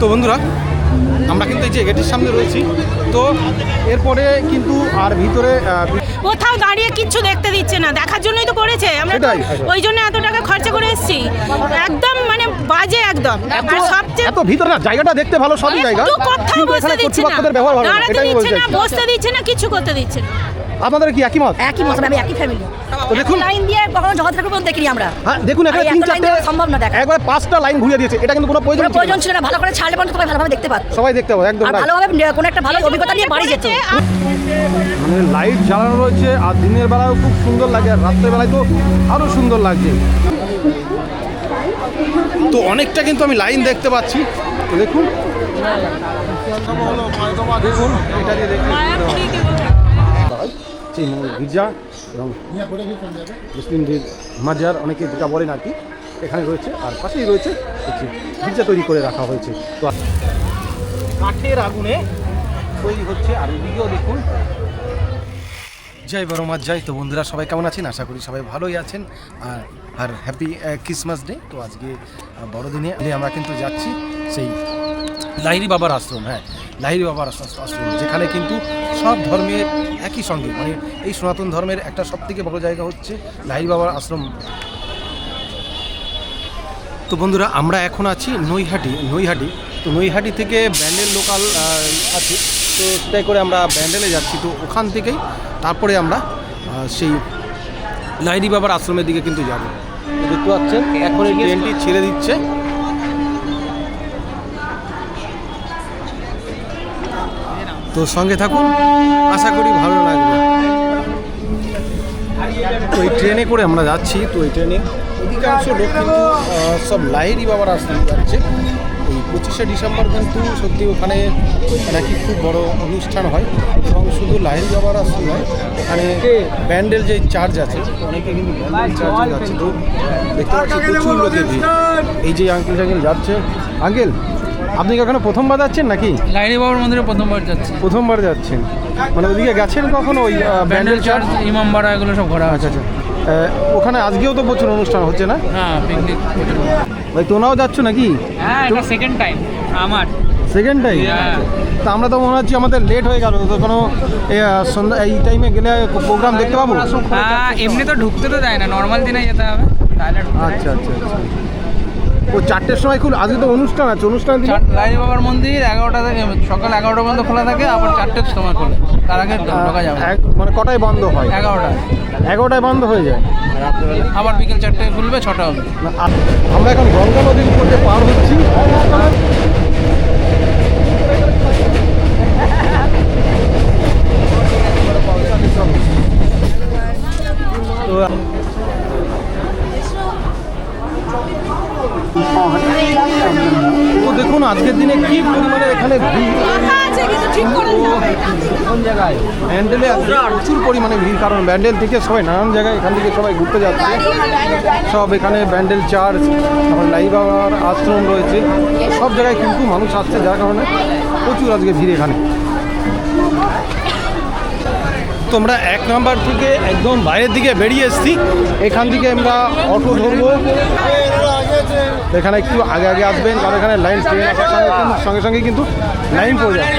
তো বন্ধুরা আমরা কিন্তু এই যে গেটের সামনে রয়েছি। তো এরপরে কিন্তু আর ভিতরে কোথাও দাঁড়িয়ে কিচ্ছু দেখতে দিচ্ছে না দেখার জন্যই তো করেছে আমরা ওই জন্য এত টাকা খরচা করে এসেছি। একদম মানে বাজে একদম। আর সবচেয়ে এত ভিতরে না জায়গাটা দেখতে ভালো সবই জায়গা। কোথাও বসতে দিচ্ছে না। ব্যবহার ভালো না দাঁড়াতে দিচ্ছে না বসতে দিচ্ছে না কিছু করতে দিচ্ছে না। আপনাদের কি একই মত? একই মশলা আমি একই ফ্যামিলি দেখুন। লাইন দিয়ে কখনো জগৎ ঠাকুর পর্যন্ত দেখিনি আমরা। হ্যাঁ দেখুন এখানে তিন চারটে সম্ভব না দেখা। একবার পাঁচটা লাইন ঘুরিয়ে দিয়েছে। এটা কিন্তু কোনো প্রয়োজন কোনো ছিল প্রয়োজন ছিল না ভালো করে ছাড়লে পর্যন্ত সবাই ভালোভাবে দেখতে সবাই দেখতে পাবো একদম। ভালোভাবে কোনো একটা ভালো অভিজ্ঞতা নিয়ে বাড়ি যেত। মানে লাইট জ্বালানো রয়েছে আর দিনের বেলাও খুব সুন্দর লাগে আর রাত্রের বেলায় তো আরও সুন্দর লাগছে। তো অনেকটা কিন্তু আমি লাইন দেখতে পাচ্ছি। দেখুন দেখুন। এটা দিয়ে দেখুন গির্জা এবং মুসলিমদের মাজার, অনেকে যেটা বলেন আর কি, এখানে রয়েছে। আর পাশেই রয়েছে হচ্ছে গির্জা তৈরি করে রাখা হয়েছে। তো কাঠের আগুনে তৈরি হচ্ছে আর এদিকেও দেখুন। জয় বড় মাছ, জয়। তো বন্ধুরা, সবাই কেমন আছেন? আশা করি সবাই ভালোই আছেন। আর আর হ্যাপি ক্রিসমাস ডে তো আজকে বড়দিনে আমরা কিন্তু যাচ্ছি সেই লাহিরি বাবার আশ্রম হ্যাঁ লাহিরি বাবার আশ্রম যেখানে কিন্তু সব ধর্মের একই সঙ্গে মানে এই সনাতন ধর্মের একটা সব থেকে বড় জায়গা হচ্ছে লাহিরি বাবার আশ্রম। তো বন্ধুরা, আমরা এখন আছি নৈহাটি নৈহাটি। তো নৈহাটি থেকে ব্যান্ডেল লোকাল আছে। তো সেটাই করে আমরা ব্যান্ডেলে যাচ্ছি। তো ওখান থেকেই তারপরে আমরা সেই লাইরি বাবার আশ্রমের দিকে কিন্তু যাব। দেখতে পাচ্ছেন, এখন এই ট্রেনটি ছেড়ে দিচ্ছে। তো সঙ্গে থাকুন, আশা করি ভালো লাগবে। তো এই ট্রেনে করে আমরা যাচ্ছি, তো এই ট্রেনে অধিকাংশ লোক কিন্তু সব লাহিরি বাবার আশ্রমে যাচ্ছে। এই পঁচিশে ডিসেম্বর কিন্তু সত্যি ওখানে নাকি খুব বড় অনুষ্ঠান হয় এবং শুধু লাহিরি বাবার আশ্রম নয় ওখানে ব্যান্ডেল যে চার্জ আছে, অনেকে কিন্তু ব্যান্ডেল চার্জে তো দেখতে পাচ্ছি প্রচুর লোকের এই যে আঙ্কেল টাঙ্কেল যাচ্ছে। আঙ্কেল আপনি কি ওখানে প্রথমবার যাচ্ছেন নাকি? লাইনি বাবার মন্দিরে প্রথমবার যাচ্ছি। প্রথমবার যাচ্ছেন। মানে ওদিকে গেছেন কখনো ওই ব্যান্ডেল চার্চ ইমামবাড়া এগুলো সব ঘোরা আচ্ছা আচ্ছা। ওখানে আজকেও তো প্রচুর অনুষ্ঠান হচ্ছে না? হ্যাঁ পিকনিক ভাই তোমরাও যাচ্ছ নাকি? হ্যাঁ এটা সেকেন্ড টাইম আমার। সেকেন্ড টাইম হ্যাঁ। তা আমরা তো মনে হচ্ছে আমাদের লেট হয়ে গেল তো কোনো সন্ধ্যা এই টাইমে গেলে প্রোগ্রাম দেখতে পাবো? হ্যাঁ এমনি তো ঢুকতে তো দেয় না নর্মাল দিনে যেতে হবে। আচ্ছা আচ্ছা আচ্ছা। ও চারটের সময় খুব আজকে তো অনুষ্ঠান আছে অনুষ্ঠান লাইন বাবার মন্দির এগারোটা থেকে সকাল এগারোটা পর্যন্ত খোলা থাকে আবার চারটের সময় খোলে। তার আগে ঢোকা যাবে। মানে কটায় বন্ধ হয়? এগারোটা। এগারোটায় বন্ধ হয়ে যায়? আবার বিকেল চারটায় খুলবে ছটা আমরা এখন গঙ্গা নদীর উপর পার হচ্ছি। তো দেখুন আজকের দিনে কি পরিমাণে এখানে ভিড়। ব্যান্ডেলে আজকে প্রচুর পরিমাণে ভিড় কারণ ব্যান্ডেল থেকে সবাই নানান জায়গায় এখান থেকে সবাই ঘুরতে যাচ্ছে। সব এখানে ব্যান্ডেল চার্চ তারপর লাই বাবার আশ্রম রয়েছে। সব জায়গায় কিন্তু মানুষ আসছে যার কারণে প্রচুর আজকে ভিড় এখানে। তোমরা এক নাম্বার থেকে একদম বাইরের দিকে বেরিয়ে এসছি। এখান থেকে আমরা অটো ধরবো। এখানে একটু আগে আগে আসবেন কারণ এখানে লাইন ট্রেন আসার সঙ্গে সঙ্গে সঙ্গে কিন্তু লাইন পড়ে যায়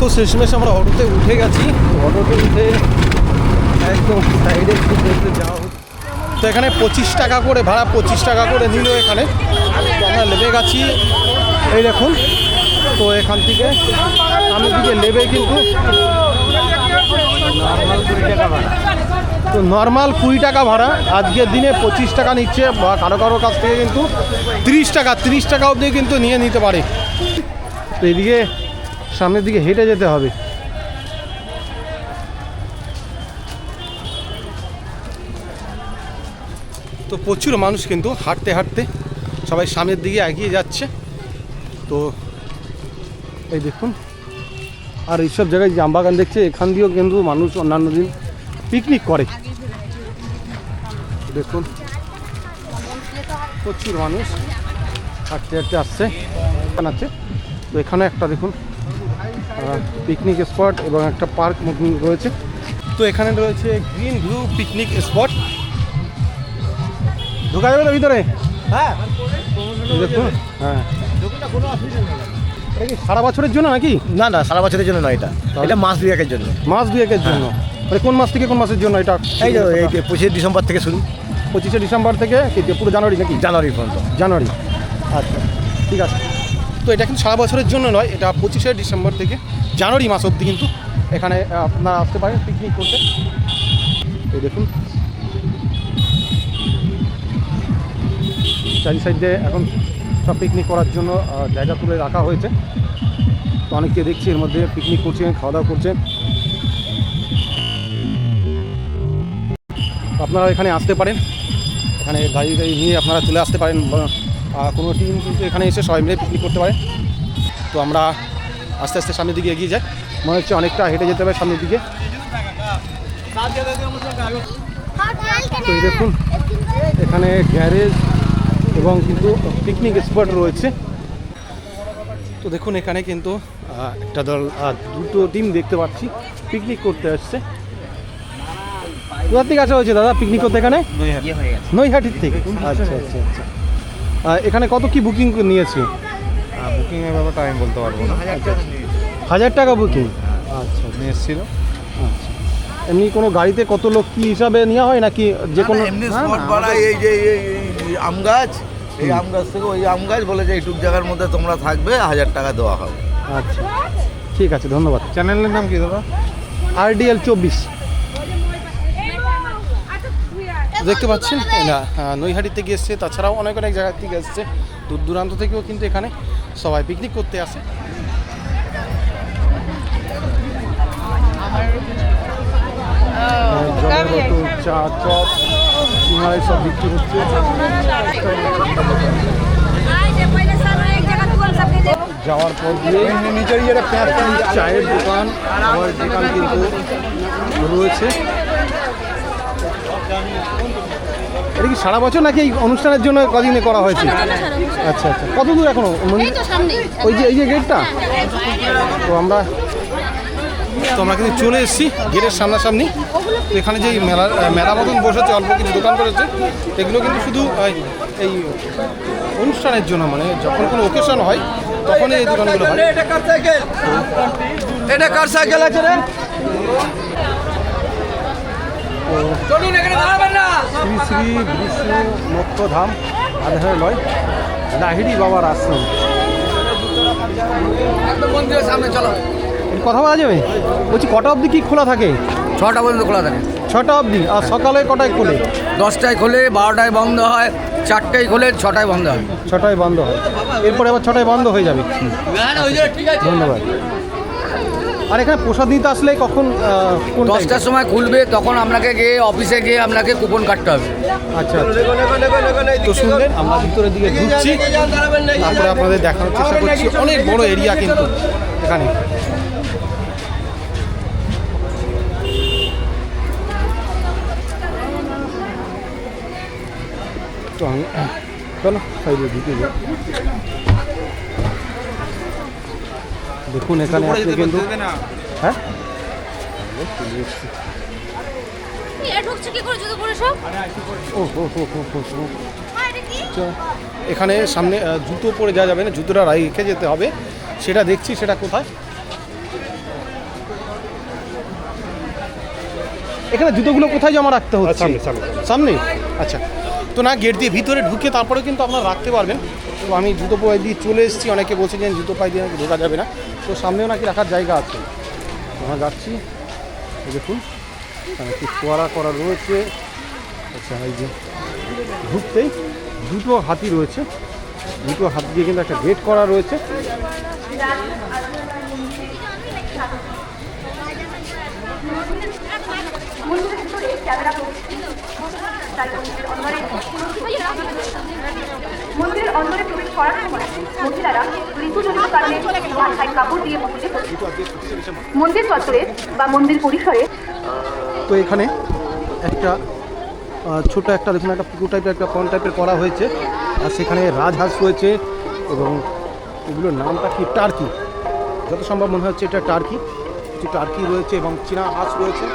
তো শেষমেশ আমরা অটোতে উঠে গেছি। অটোতে উঠে একদম সাইডে একটু দেখতে যাওয়া হচ্ছে। তো এখানে পঁচিশ টাকা করে ভাড়া পঁচিশ টাকা করে নিল এখানে। তো আমরা নেমে গেছি। এই দেখুন তো এখান থেকে আমি দিকে নেবে কিন্তু। তো নর্মাল কুড়ি টাকা ভাড়া। আজকের দিনে পঁচিশ টাকা নিচ্ছে, বা কারও কারও কাছ থেকে কিন্তু তিরিশ টাকা তিরিশ টাকা অবধি কিন্তু নিয়ে নিতে পারে। তো এদিকে সামনের দিকে হেঁটে যেতে হবে। তো প্রচুর মানুষ কিন্তু হাঁটতে হাঁটতে সবাই সামনের দিকে এগিয়ে যাচ্ছে। তো এই দেখুন, আর এইসব জায়গায় জামবাগান দেখছে, এখান দিয়েও কিন্তু মানুষ অন্যান্য দিন পিকনিক করে। দেখুন প্রচুর মানুষ হাঁটতে হাঁটতে আসছে আছে তো এখানে একটা দেখুন পিকনিক স্পট এবং একটা পার্ক মতন রয়েছে। তো এখানে রয়েছে গ্রিন ভিউ পিকনিক স্পট ঢোকা যাবে না ভিতরে? এই দেখুন হ্যাঁ। সারা বছরের জন্য নাকি? না না সারা বছরের জন্য নয় এটা। এটা মাস দুয়েকের জন্য। মাস দুয়েকের জন্য। মানে কোন মাস থেকে কোন মাসের জন্য এটা এই এই যে পঁচিশে ডিসেম্বর থেকে শুরু। পঁচিশে ডিসেম্বর থেকে পুরো জানুয়ারি নাকি? জানুয়ারি পর্যন্ত। জানুয়ারি। আচ্ছা ঠিক আছে। তো এটা কিন্তু সারা বছরের জন্য নয় এটা পঁচিশে ডিসেম্বর থেকে জানুয়ারি মাস অবধি কিন্তু এখানে আপনারা আসতে পারেন পিকনিক করতে। এই দেখুন। চারি সাইডে এখন সব পিকনিক করার জন্য জায়গা তুলে রাখা হয়েছে। তো অনেককে দেখছি এর মধ্যে পিকনিক করছেন খাওয়া দাওয়া করছেন আপনারা এখানে আসতে পারেন। এখানে গাড়ি গাড়ি নিয়ে আপনারা চলে আসতে পারেন কোনো টিম কিন্তু এখানে এসে সবাই মিলে পিকনিক করতে পারে। তো আমরা আস্তে আস্তে সামনের দিকে এগিয়ে যাই। মনে হচ্ছে অনেকটা হেঁটে যেতে হবে সামনের দিকে। তো দেখুন, এখানে গ্যারেজ এবং কিন্তু পিকনিক স্পট রয়েছে। তো দেখুন, এখানে কিন্তু একটা দল দুটো টিম দেখতে পাচ্ছি। পিকনিক করতে আসছে। কোথা থেকে আসা হয়েছে দাদা পিকনিক করতে এখানে? নৈহাটির থেকে। আচ্ছা আচ্ছা আচ্ছা। এখানে কত কি বুকিং নিয়েছি? বুকিংয়ের ব্যাপারটা আমি বলতে পারব না। হাজার টাকা বুকিং আচ্ছা নিয়ে এসেছিল। আচ্ছা। এমনি কোনো গাড়িতে কত লোক কি হিসাবে নেওয়া হয় নাকি যে কোনো এমনি স্পট পাড়া এই যে এই আম গাছ এই আম গাছ থেকে ওই আম গাছ বলে যে এইটুক জায়গার মধ্যে তোমরা থাকবে হাজার টাকা দেওয়া হবে। আচ্ছা। ঠিক আছে ধন্যবাদ। চ্যানেলের নাম কি দাদা? আরডিএল চব্বিশ। দেখতে পাচ্ছেন, না নৈহাটি থেকে এসছে, তাছাড়াও অনেক অনেক জায়গা থেকে এসছে। দূর দূরান্ত থেকেও কিন্তু এখানে সবাই পিকনিক করতে আসে। চা সব যাওয়ার পর দিয়ে চায়ের দোকান দোকান কিন্তু রয়েছে। এটা কি সারা বছর নাকি এই অনুষ্ঠানের জন্য কদিনে করা হয়েছে? আচ্ছা আচ্ছা। কত দূর এখনও? ওই যে এই যে গেটটা তো আমরা তো আমরা কিন্তু চলে এসেছি গেটের সামনাসামনি। তো এখানে যে মেলা মেলা মতন বসেছে অল্প কিছু দোকান করেছে এগুলো কিন্তু শুধু এই- এই অনুষ্ঠানের জন্য মানে যখন কোনো ওকেশন হয় তখনই এই দোকানগুলো হয়। এটা কার সাইকেল? এটা কার সাইকেল আছে রে? শ্রী শ্রী বিষ্ণু মোক্ষধাম আধারালয় লাহিড়ি বাবার আশ্রম। চলো। কথা বলা যাবে? বলছি কটা অবধি কি খোলা থাকে? ছটা পর্যন্ত খোলা থাকে। ছটা অবধি আর সকালে কটায় খোলে? দশটায় খোলে বারোটায় বন্ধ হয় চারটায় খোলে ছটায় বন্ধ হয়। ছটায় বন্ধ হয়। এরপরে আবার ছটায় বন্ধ হয়ে যাবে। ধন্যবাদ। আর এখানে প্রসাদ নিতে আসলে কখন? দশটার সময় খুলবে তখন আপনাকে গিয়ে অফিসে গিয়ে আপনাকে কুপন কাটতে হবে। আচ্ছা আচ্ছা। তো শুনলেন আমরা ভিতরের দিকে ঢুকছি। তারপরে আপনাদের দেখানোর চেষ্টা করছি। অনেক বড় এরিয়া কিন্তু এখানে। চলো সাইডে ঢুকে যাই। দেখুন এখানে আছে কিন্তু হ্যাঁ? ঢুকছে কি করে জুতো পরে সব? ও হো হো হো হো হো আচ্ছা, এখানে সামনে জুতো পরে যাওয়া যাবে না জুতোটা রেখে যেতে হবে। সেটা দেখছি সেটা কোথায়? এখানে জুতোগুলো কোথায় জমা রাখতে হচ্ছে? সামনে? আচ্ছা। তো না গেট দিয়ে ভিতরে ঢুকে তারপরে কিন্তু আপনারা রাখতে পারবেন। তো আমি জুতো পায়ে দিয়ে চলে এসেছি। অনেকে বলছে যে জুতো পায়ে দিয়ে ঢোকা যাবে না। তো সামনেও নাকি রাখার জায়গা আছে। আমরা যাচ্ছি। দেখুন কি ফোয়ারা করা রয়েছে। আচ্ছা এই যে ঢুকতেই দুটো হাতি রয়েছে। দুটো হাতি দিয়ে কিন্তু একটা গেট করা রয়েছে। মন্দিরের অন্দরে প্রবেশ করার সময় মহিলারা ঋতুজনিত কারণে মাথায় কাপড় দিয়ে মন্দির চত্বরে বা মন্দির পরিসরে, তো এখানে একটা ছোট একটা, দেখুন, একটা পুকুর টাইপের একটা পন টাইপের করা হয়েছে। আর সেখানে রাজহাঁস রয়েছে এবং এগুলোর নামটা কি? টার্কি। যত সম্ভব মনে হচ্ছে এটা টার্কি। কিছু টার্কি রয়েছে এবং চীনা হাঁস রয়েছে।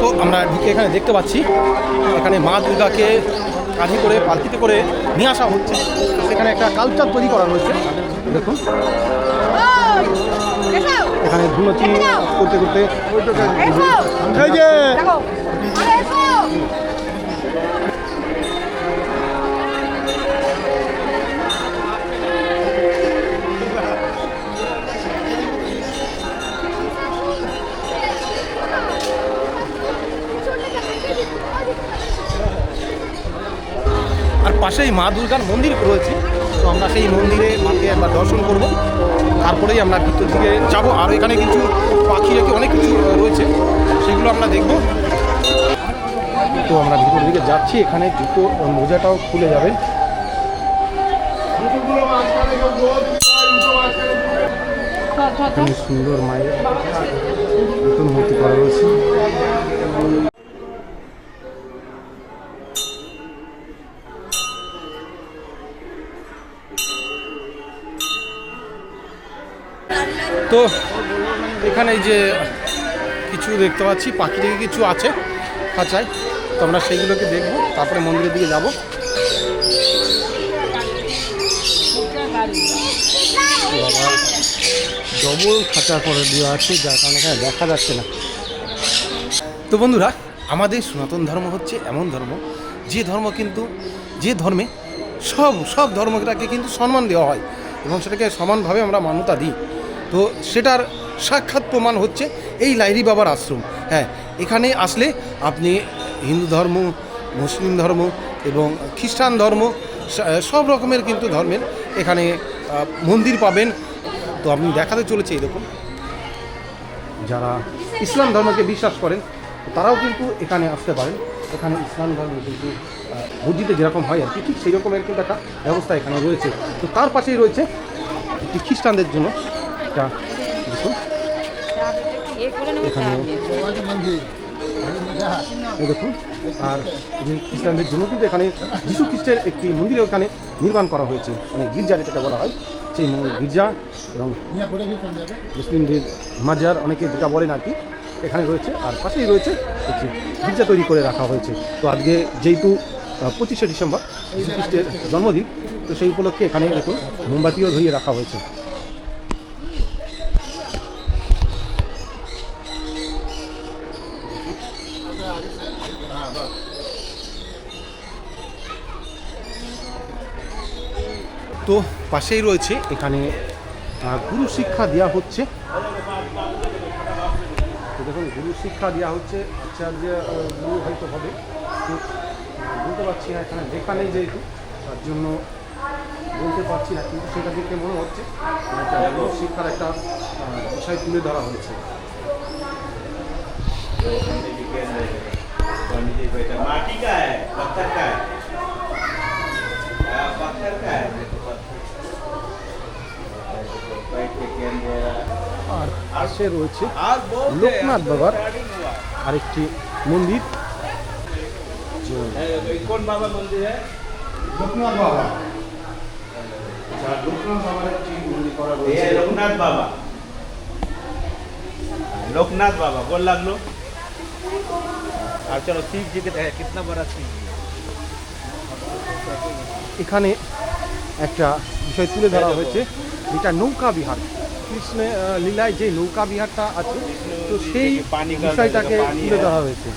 তো আমরা এখানে দেখতে পাচ্ছি এখানে মা দুর্গাকে কাঁধে করে পালকিতে করে নিয়ে আসা হচ্ছে। সেখানে একটা কালচার তৈরি করা হয়েছে। দেখুন। এখানে ধুনতি করতে করতে পাশেই মা দুর্গার মন্দির রয়েছে। তো আমরা সেই মন্দিরে মাকে একবার দর্শন করব। তারপরেই আমরা ভিতর দিকে যাব। আর এখানে কিছু পাখি রাখি অনেক কিছু রয়েছে। সেগুলো আমরা দেখব। তো আমরা ভিতর দিকে যাচ্ছি। এখানে জুতো মোজাটাও খুলে যাবে। সুন্দর মায়ের নতুন মূর্তি করা রয়েছে। তো এখানে যে কিছু দেখতে পাচ্ছি পাখি থেকে কিছু আছে খাঁচায় তো আমরা সেইগুলোকে দেখব তারপরে মন্দিরের দিকে যাব। ডবল খাঁচা করে দেওয়া আছে যার কারণে এখানে দেখা যাচ্ছে না। তো বন্ধুরা আমাদের সনাতন ধর্ম হচ্ছে এমন ধর্ম যে ধর্ম কিন্তু যে ধর্মে সব সব ধর্মটাকে কিন্তু সম্মান দেওয়া হয় এবং সেটাকে সমানভাবে আমরা মান্যতা দিই। তো সেটার সাক্ষাৎ প্রমাণ হচ্ছে এই লাইরি বাবার আশ্রম। হ্যাঁ এখানে আসলে আপনি হিন্দু ধর্ম, মুসলিম ধর্ম এবং খ্রিস্টান ধর্ম সব রকমের কিন্তু ধর্মের এখানে মন্দির পাবেন। তো আপনি দেখাতে চলেছে এরকম যারা ইসলাম ধর্মকে বিশ্বাস করেন, তারাও কিন্তু এখানে আসতে পারেন। এখানে ইসলাম ধর্ম কিন্তু মসজিদে যেরকম হয় আর কি, ঠিক সেই রকমের কিন্তু একটা ব্যবস্থা এখানে রয়েছে। তো তার পাশেই রয়েছে একটি খ্রিস্টানদের জন্য একটা দেখুন। এখানে দেখুন, আর খ্রিস্টানদের জন্য কিন্তু এখানে যিশু খ্রিস্টের একটি মন্দির এখানে নির্মাণ করা হয়েছে মানে গির্জা যেটাকে বলা হয়, সেই গির্জা এবং মুসলিমদের মাজার অনেকে যেটা বলেন আর কি, এখানে রয়েছে, আর পাশেই রয়েছে একটি গির্জা তৈরি করে রাখা হয়েছে। তো আজকে যেহেতু পঁচিশে ডিসেম্বর, যীশু খ্রিস্টের জন্মদিন, তো সেই উপলক্ষে এখানে দেখুন, মোমবাতিও ধরিয়ে রাখা হয়েছে। তো পাশেই রয়েছে এখানে আহ, গুরু শিক্ষা দেওয়া হচ্ছে তো দেখুন গুরু শিক্ষা দেওয়া হচ্ছে আচার্য আহ, গুরু হয়তো হবে তো বলতে পারছি না এখানে লেখা নেই যেহেতু তার জন্য বলতে পারছি না কিন্তু সেটা দেখে মনে হচ্ছে একটা গুরু শিক্ষার একটা আহ, বিষয় তুলে ধরা হয়েছে माटी का है पत्थर का है हाँ, पत्थर का है পাশে রয়েছে आज बहुत है, লোকনাথ বাবার starting हुआ আরেকটি মন্দির है। ये कौन बाबा मंदिर है লোকনাথ বাবা যা লোকনাথ বাবার একটি মন্দির করা ये রয়েছে है लोकनाथ बाबा लोकनाथ बाबा बोल लाग लो और चलो शिव जी के है कितना बड़ा शिव जी है। এখানে একটা বিষয় তুলে ধরা হয়েছে যেটা নৌকা বিহার কৃষ্ণের লীলায় যে নৌকা বিহারটা আছে তো সেই বিষয়টাকে তুলে দেওয়া হয়েছে।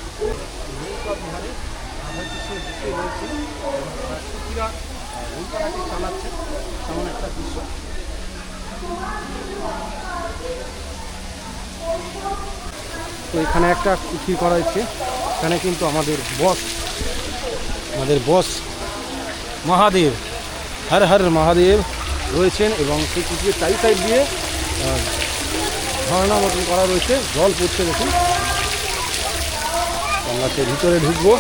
তো এখানে একটা কুঠির করা হয়েছে। এখানে কিন্তু আমাদের বস আমাদের বস মহাদেব হর হর মহাদেব রয়েছেন এবং সেই কুঠির চারি সাইড দিয়ে ঝর্ণা মতন করা রয়েছে, জল পড়ছে দেখুন। আমরা সে ভিতরে ঢুকবো।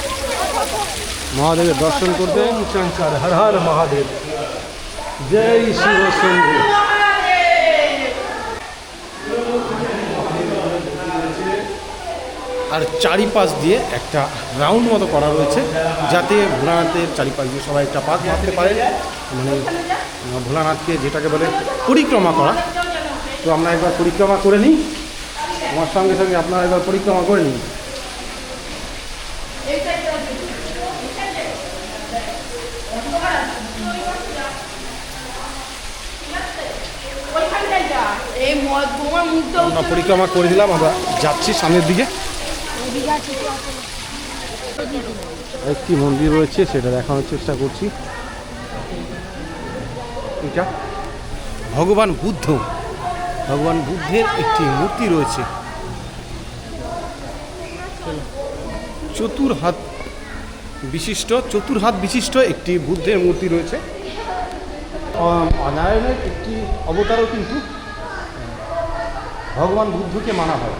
মহাদেবের দর্শন করতে শঙ্কর হর হর মহাদেব। জয় শিব আর চারিপাশ দিয়ে একটা রাউন্ড মতো করা রয়েছে, যাতে ভোলানাথের চারিপাশ দিয়ে সবাই একটা পাক মারতে পারে। মানে ভোলানাথকে যেটাকে বলে পরিক্রমা করা। তো আমরা একবার পরিক্রমা করে নিই। আমার সঙ্গে সঙ্গে আপনারা একবার পরিক্রমা করে নিন। আমরা পরিক্রমা করে দিলাম আমরা যাচ্ছি সামনের দিকে। একটি মন্দির রয়েছে সেটা দেখানোর চেষ্টা করছি। এটা ভগবান বুদ্ধ। ভগবান বুদ্ধের একটি মূর্তি রয়েছে। চতুর হাত বিশিষ্ট চতুর হাত বিশিষ্ট একটি বুদ্ধের মূর্তি রয়েছে। নারায়ণের একটি অবতারও কিন্তু ভগবান বুদ্ধকে মানা হয়।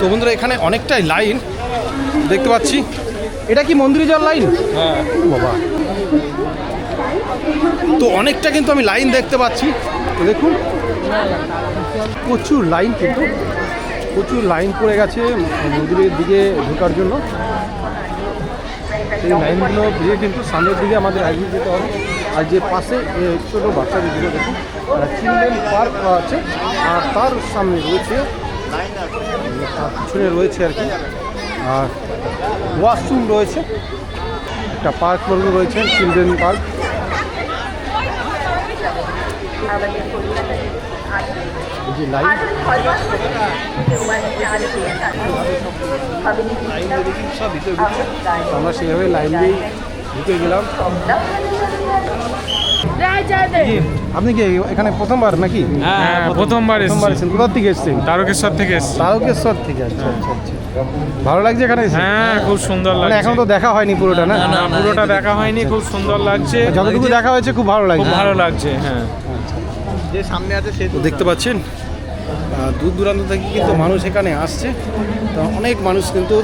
তো বন্ধুরা এখানে অনেকটাই লাইন দেখতে পাচ্ছি। এটা কি মন্দিরে যাওয়ার লাইন হ্যাঁ। বাবা। তো অনেকটা কিন্তু আমি লাইন দেখতে পাচ্ছি। তো দেখুন প্রচুর লাইন কিন্তু প্রচুর লাইন পড়ে গেছে মন্দিরের দিকে ঢোকার জন্য। সেই লাইনগুলো দিয়ে কিন্তু সামনের দিকে আমাদের এগিয়ে যেতে হবে। আর যে পাশে ছোটো বাচ্চাদের দিকে দেখুন চিলড্রেন পার্ক আছে আর তার সামনে রয়েছে পিছনে রয়েছে আর কি। আর ওয়াশরুম রয়েছে একটা পার্ক মতো রয়েছে চিলড্রেন পার্ক। আমরা সেভাবে লাইন দিয়েই ঢুকে গেলাম। আপনি কি এখানে প্রথমবার নাকি? হ্যাঁ প্রথমবার প্রথমবার এসেছেন। কোথা থেকে এসেছেন? তারকেশ্বর থেকে এসছি। তারকেশ্বর থেকে আচ্ছা আচ্ছা আচ্ছা। ভালো লাগছে এখানে হ্যাঁ খুব সুন্দর মানে লাগছে। এখন তো দেখা হয়নি পুরোটা না? না পুরোটা দেখা হয়নি খুব সুন্দর লাগছে। যতটুকু দেখা হয়েছে খুব ভালো খুব লাগছে ভালো লাগছে হ্যাঁ। যে সামনে আছে সে তো দেখতে পাচ্ছেন দূর দূরান্ত থেকে কিন্তু মানুষ এখানে আসছে। তো অনেক মানুষ কিন্তু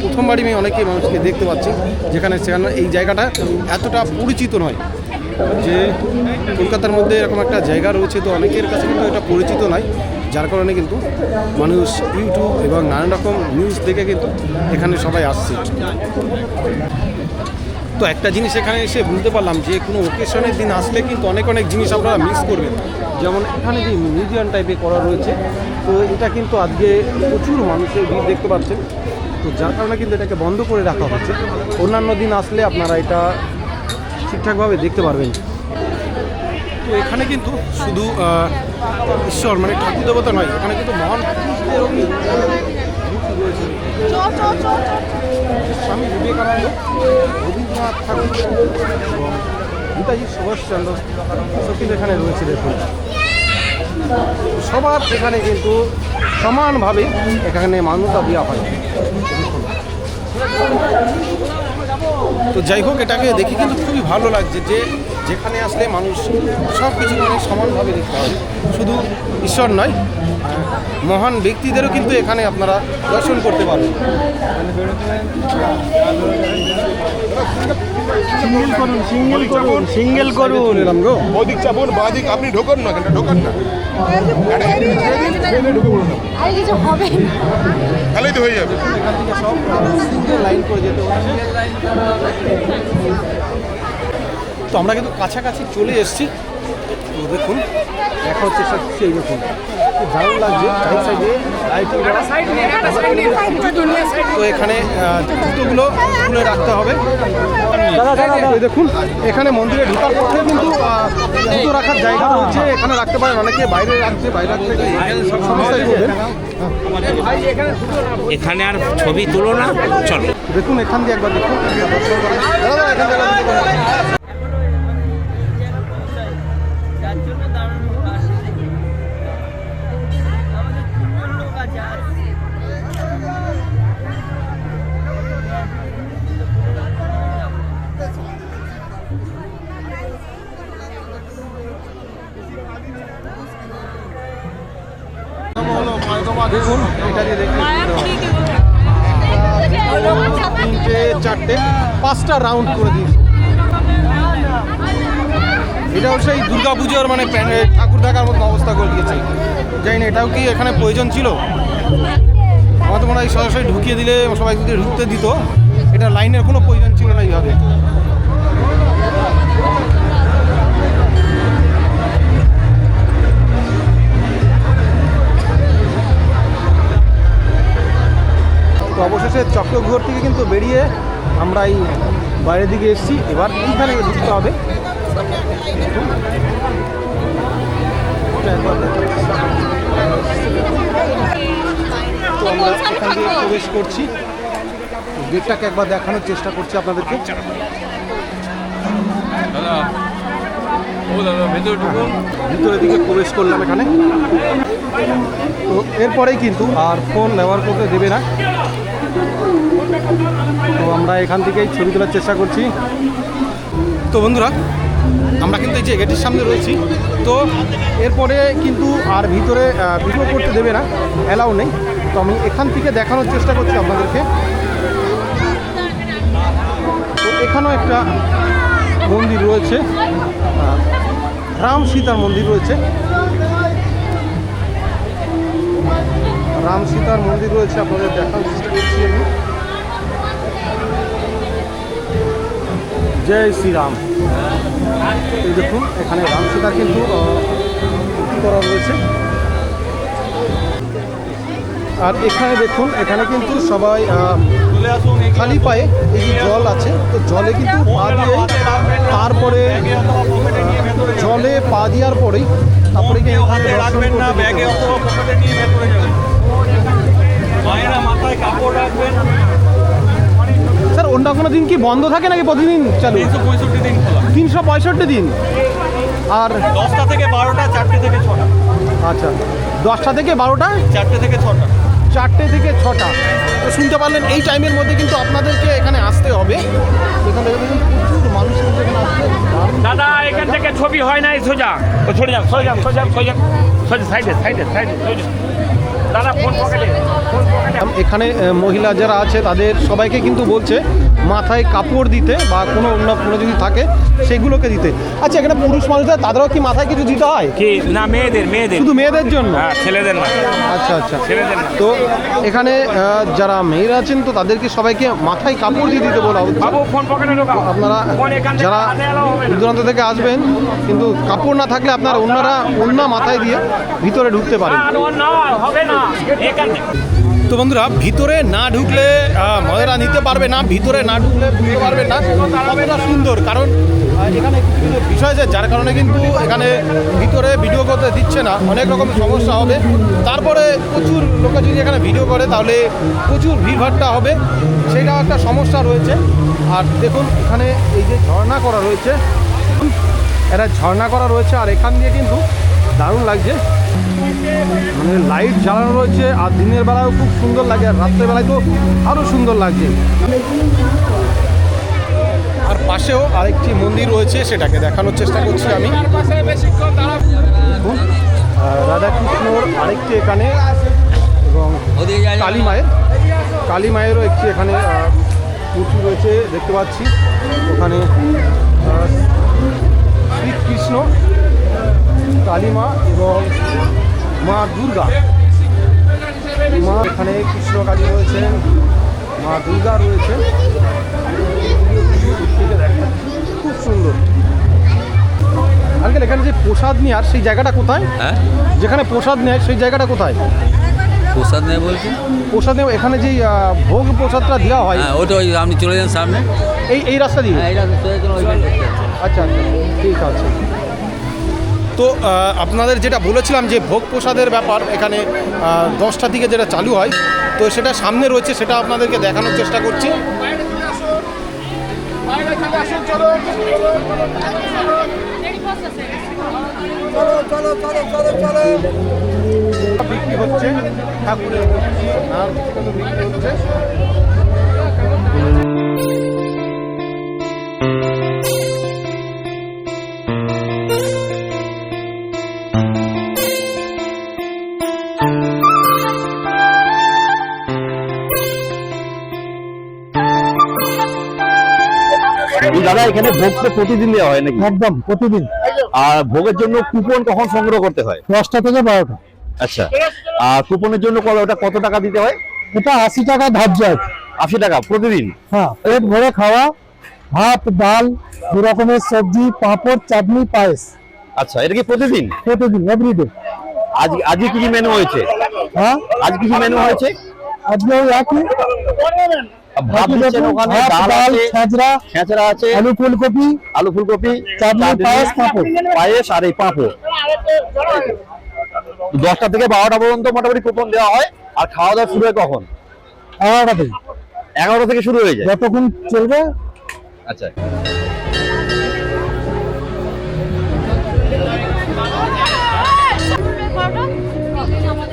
প্রথমবারই আমি অনেকেই মানুষকে দেখতে পাচ্ছি যেখানে সেখানে এই জায়গাটা এতটা পরিচিত নয়। যে কলকাতার মধ্যে এরকম একটা জায়গা রয়েছে, তো অনেকের কাছে কিন্তু এটা পরিচিত নয় যার কারণে কিন্তু মানুষ ইউটিউব এবং নানান রকম নিউজ দেখে কিন্তু এখানে সবাই আসছে। তো একটা জিনিস এখানে এসে বুঝতে পারলাম যে, কোনো ওকেশনের দিন আসলে কিন্তু অনেক অনেক জিনিস আপনারা মিস করবেন। যেমন এখানে যে মিউজিয়াম টাইপের করা রয়েছে, তো এটা কিন্তু আজকে প্রচুর মানুষের ভিড় দেখতে পাচ্ছেন। তো যার কারণে কিন্তু এটাকে বন্ধ করে রাখা হচ্ছে। অন্যান্য দিন আসলে আপনারা এটা ঠিকঠাকভাবে দেখতে পারবেন তো এখানে কিন্তু শুধু ঈশ্বর মানে ঠাকুর দেবতা নয়, এখানে কিন্তু মহান স্বামী বিবেকানন্দ, রবীন্দ্রনাথ ঠাকুর, এবং নেতাজি সুভাষচন্দ্র, সব কিন্তু এখানে রয়েছে দেখুন সবার এখানে কিন্তু সমানভাবে এখানে মান্যতা দেওয়া হয় দেখুন। তো যাই হোক এটাকে দেখে কিন্তু খুবই ভালো লাগছে যে যেখানে আসলে মানুষ সব কিছু মানে সমানভাবে দেখতে হয় শুধু ঈশ্বর নয় মহান ব্যক্তিদেরও কিন্তু এখানে আপনারা দর্শন করতে পারবেন। সিঙ্গেল করুন সিঙ্গেল করুন সিঙ্গেল করুন। এলাম গো। ওদিক চাপুন বাদিক আপনি ঢোকান না কেন? ঢোকান না। আর কিছু হবে না। তাহলেই তো হয়ে যাবে। এখান থেকে সব সিঙ্গেল লাইন করে যেতে তো আমরা কিন্তু কাছাকাছি চলে এসেছি। দেখুন দেখা হচ্ছে সব সেই দেখুন খুব দারুণ লাগছে। সাইড সাইডে লাইটিং তো এখানে জুতোগুলো খুলে রাখতে হবে। দেখুন এখানে মন্দিরে ঢোকার পথে কিন্তু আহ, জুতো রাখার জায়গা রয়েছে। এখানে রাখতে পারেন অনেকে বাইরে রাখছে বাইরে রাখতে সব সমস্যাই এখানে আর ছবি তুলো না চলো। দেখুন এখান দিয়ে একবার দেখুন। দেখুন। এটা দিয়ে দেখুন তিনটে চারটে পাঁচটা রাউন্ড করে দিয়েছে। এটা হচ্ছে এই দুর্গা পুজোর মানে ঠাকুর দেখার মতো অবস্থা করে দিয়েছে। জানি না এটাও কি এখানে প্রয়োজন ছিল? আমার তো মনে হয় সরাসরি ঢুকিয়ে দিলে সবাই যদি ঢুকতে দিত এটা লাইনের কোনো প্রয়োজন ছিল না এইভাবে। পাশে চক্রঘর থেকে কিন্তু বেরিয়ে আমরা এই বাইরের দিকে এসেছি। এবার এইখানে ঢুকতে হবে। তো আমরা এখান দিয়ে প্রবেশ করছি। গেটটাকে একবার দেখানোর চেষ্টা করছি আপনাদেরকে। ভিতরের দিকে প্রবেশ করলাম এখানে। তো এরপরেই কিন্তু আর ফোন ব্যবহার করতে দেবে না। তো আমরা এখান থেকেই ছবি তোলার চেষ্টা করছি। তো বন্ধুরা, আমরা কিন্তু এই যে গেটের সামনে রয়েছি। তো এরপরে কিন্তু আর ভিতরে ভিডিও করতে দেবে না অ্যালাউ নেই। তো আমি এখান থেকে দেখানোর চেষ্টা করছি আপনাদেরকে। তো এখানেও একটা মন্দির রয়েছে। রাম সীতার মন্দির রয়েছে। রাম সীতার মন্দির রয়েছে, আপনাদের দেখার চেষ্টা করছি আমি। জয় শ্রীরাম এই দেখুন এখানে রাম সীতার কিন্তু করা রয়েছে আর এখানে দেখুন এখানে কিন্তু সবাই খালি পায়ে এই যে জল আছে তো জলে কিন্তু পা দিয়ে তারপরে জলে পা দেওয়ার পরেই তারপরে এখানে দর্শন করতে যেতে হবে। স্যার অন্য কোনো দিন কি বন্ধ থাকে নাকি প্রতিদিন চালু? পঁয়ষট্টি দিন খোলা। তিনশো পঁয়ষট্টি দিন? আর দশটা থেকে বারোটা চারটে থেকে ছটা। আচ্ছা দশটা থেকে বারোটা? চারটে থেকে ছটা। চারটে থেকে ছটা। তো শুনতে পারলেন এই টাইমের মধ্যে কিন্তু আপনাদেরকে এখানে আসতে হবে। এখান থেকে প্রচুর মানুষ কিন্তু এখানে আসছে দাদা এখান থেকে ছবি হয় নাই সোজা। ও সরে যান সোজা সোজা সোজা সোজা সাইডে সাইডে সাইডে সোজা। দাদা ফোন পকেটে এখানে মহিলা যারা আছে তাদের সবাইকে কিন্তু বলছে মাথায় কাপড় দিতে বা কোনো অন্য কোনো যদি থাকে সেগুলোকে দিতে। আচ্ছা এখানে পুরুষ মানুষদের তাদেরও কি মাথায় কিছু দিতে হয়? কি? না মেয়েদের মেয়েদের। শুধু মেয়েদের জন্য? হ্যাঁ ছেলেদের না আচ্ছা আচ্ছা। ছেলেদের না তো এখানে যারা মেয়েরা আছেন তো তাদেরকে সবাইকে মাথায় কাপড় দিয়ে দিতে বলা হচ্ছে। বাবু ফোন পকেটে ঢোকাও। আপনারা যারা দূরান্ত থেকে আসবেন কিন্তু কাপড় না থাকলে আপনারা অন্যরা অন্য মাথায় দিয়ে ভিতরে ঢুকতে পারেন। না হবে না। তো বন্ধুরা, ভিতরে না ঢুকলে মজারা নিতে পারবে না, ভিতরে না ঢুকলে বুঝতে পারবে না। কতটা সুন্দর, কারণ এখানে কিছু কিছু বিষয় আছে, যার কারণে কিন্তু এখানে ভিতরে ভিডিও করতে দিচ্ছে না। অনেক রকম সমস্যা হবে। তারপরে প্রচুর লোকে যদি এখানে ভিডিও করে, তাহলে প্রচুর ভিড়ভাড়টা হবে। সেটাও একটা সমস্যা রয়েছে। আর দেখুন, এখানে এই যে ঝর্ণা করা রয়েছে। এটা ঝর্ণা করা রয়েছে, আর এখান দিয়ে কিন্তু দারুণ লাগছে। মানে লাইট জ্বালানো রয়েছে আর দিনের বেলাও খুব সুন্দর লাগে, আর রাত্রের বেলায় তো আরও সুন্দর লাগছে। আর পাশেও আরেকটি মন্দির রয়েছে, সেটাকে দেখানোর চেষ্টা করছি আমি। রাধাকৃষ্ণর আরেকটি এখানে, এবং কালী মায়ের। কালী মায়েরও একটি এখানে মূর্তি রয়েছে, দেখতে পাচ্ছি। ওখানে শ্রীকৃষ্ণ কালীমা এবং মা দুর্গা। মা এখানে কৃষ্ণ কালী রয়েছেন মা দুর্গা রয়েছে খুব সুন্দর। আঙ্কেল এখানে যে প্রসাদ নেওয়ার সেই জায়গাটা কোথায়? হ্যাঁ? যেখানে প্রসাদ নেয় সেই জায়গাটা কোথায়? প্রসাদ নেই বলছি? প্রসাদ নেওয়া এখানে যে ভোগ প্রসাদটা দেওয়া হয়। হ্যাঁ ওটা ওই আপনি চলে যান সামনে। এই এই রাস্তা দিয়ে? হ্যাঁ এটা আচ্ছা আচ্ছা ঠিক আছে। তো আপনাদের যেটা বলেছিলাম যে ভোগ প্রসাদের ব্যাপার এখানে দশটা থেকে যেটা চালু হয় তো সেটা সামনে রয়েছে সেটা আপনাদেরকে দেখানোর চেষ্টা করছি। বিক্রি হচ্ছে ঠাকুরের বিক্রি হচ্ছে দাদা এখানে ভোগ তো প্রতিদিন দেওয়া হয় নাকি? একদম প্রতিদিন। আর ভোগের জন্য কুপন কখন সংগ্রহ করতে হয়? দশটা থেকে বারোটা। আচ্ছা আর কুপনের জন্য ওটা কত টাকা দিতে হয়? এটা আশি টাকা ধার্য আছে আশি টাকা প্রতিদিন? হ্যাঁ পেট ভরে খাওয়া ভাত ডাল দু রকমের সবজি পাঁপড় চাটনি পায়েস। আচ্ছা এটা কি প্রতিদিন? প্রতিদিন এভরিডে আজ আজকে কি মেনু হয়েছে? হ্যাঁ? আজ কি কি মেনু হয়েছে? আজকে একই। আছে আলু ফুলকপি আলু ফুলকপি পায়েস, পাঁপড়। পায়েস আর এই পাঁপড়। দশটা থেকে বারোটা পর্যন্ত মোটামুটি কুপন দেওয়া হয়। আর খাওয়া দাওয়া শুরু হয় কখন? এগারোটা থেকে। এগারোটা থেকে শুরু হয়ে যায়। যতক্ষণ চলবে। আচ্ছা।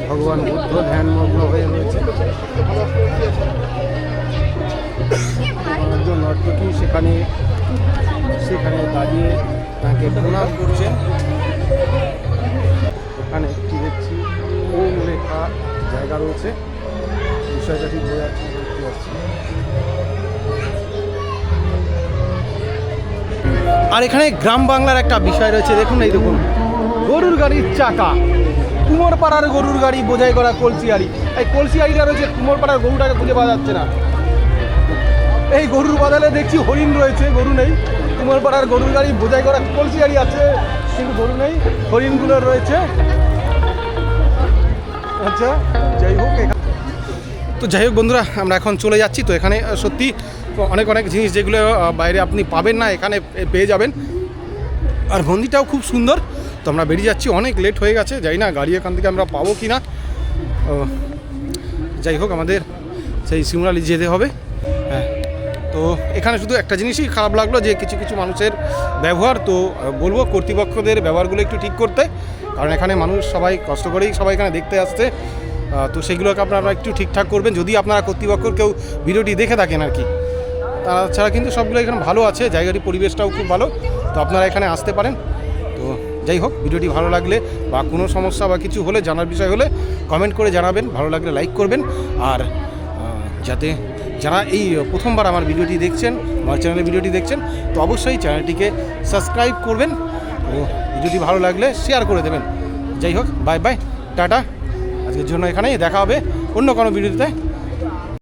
ভগবান বুদ্ধ ধ্যানমগ্ন সেখানে সেখানে দাঁড়িয়ে তাকে প্রণাম করছেন। ওখানে একটি দেখছি ওম লেখা জায়গা রয়েছে। বিষয়টা ঠিক বোঝা যাচ্ছে পারছি আর এখানে গ্রাম বাংলার একটা বিষয় রয়েছে, দেখুন এই দেখুন। গরুর গাড়ির চাকা। কুমোরপাড়ার গরুর গাড়ি বোঝাই করা কলসিয়ারি। এই কলসিয়ারিটা রয়েছে, কুমোরপাড়ার গরুটাকে খুঁজে পাওয়া যাচ্ছে না। এই গরুর বদলে দেখছি হরিণ রয়েছে, গরু নেই। কুমোরপাড়ার গরুর গাড়ি বোঝাই করা গাড়ি আছে, কিন্তু গরু নেই, হরিণগুলো রয়েছে। আচ্ছা যাই হোক তো যাই হোক বন্ধুরা, আমরা এখন চলে যাচ্ছি, তো এখানে সত্যি অনেক অনেক জিনিস যেগুলো বাইরে আপনি পাবেন না, এখানে পেয়ে যাবেন। আর মন্দিরটাও খুব সুন্দর। তো আমরা বেরিয়ে যাচ্ছি, অনেক লেট হয়ে গেছে, যাই না, গাড়ি এখান থেকে আমরা পাবো কি না যাই হোক, আমাদের সেই সিমরালি যেতে হবে। হ্যাঁ তো এখানে শুধু একটা জিনিসই খারাপ লাগল যে কিছু কিছু মানুষের ব্যবহার, তো বলব কর্তৃপক্ষদের ব্যবহারগুলো একটু ঠিক করতে। কারণ এখানে মানুষ সবাই কষ্ট করেই সবাই এখানে দেখতে আসছে। তো সেগুলোকে আপনারা একটু ঠিকঠাক করবেন, যদি আপনারা কর্তৃপক্ষর কেউ ভিডিওটি দেখে থাকেন আর কি। তাছাড়া কিন্তু সবগুলো এখানে ভালো আছে জায়গাটির পরিবেশটাও খুব ভালো, তো আপনারা এখানে আসতে পারেন। তো যাই হোক, ভিডিওটি ভালো লাগলে বা কোনো সমস্যা বা কিছু হলে, জানার বিষয় হলে কমেন্ট করে জানাবেন, ভালো লাগলে লাইক করবেন। আর যাতে যারা এই প্রথমবার আমার ভিডিওটি দেখছেন আমার চ্যানেলে ভিডিওটি দেখছেন, তো অবশ্যই চ্যানেলটিকে সাবস্ক্রাইব করবেন ও ভিডিওটি ভালো লাগলে শেয়ার করে দেবেন। যাই হোক, বাই বাই, টাটা। আজকের জন্য এখানেই দেখা হবে অন্য কোনো ভিডিওতে।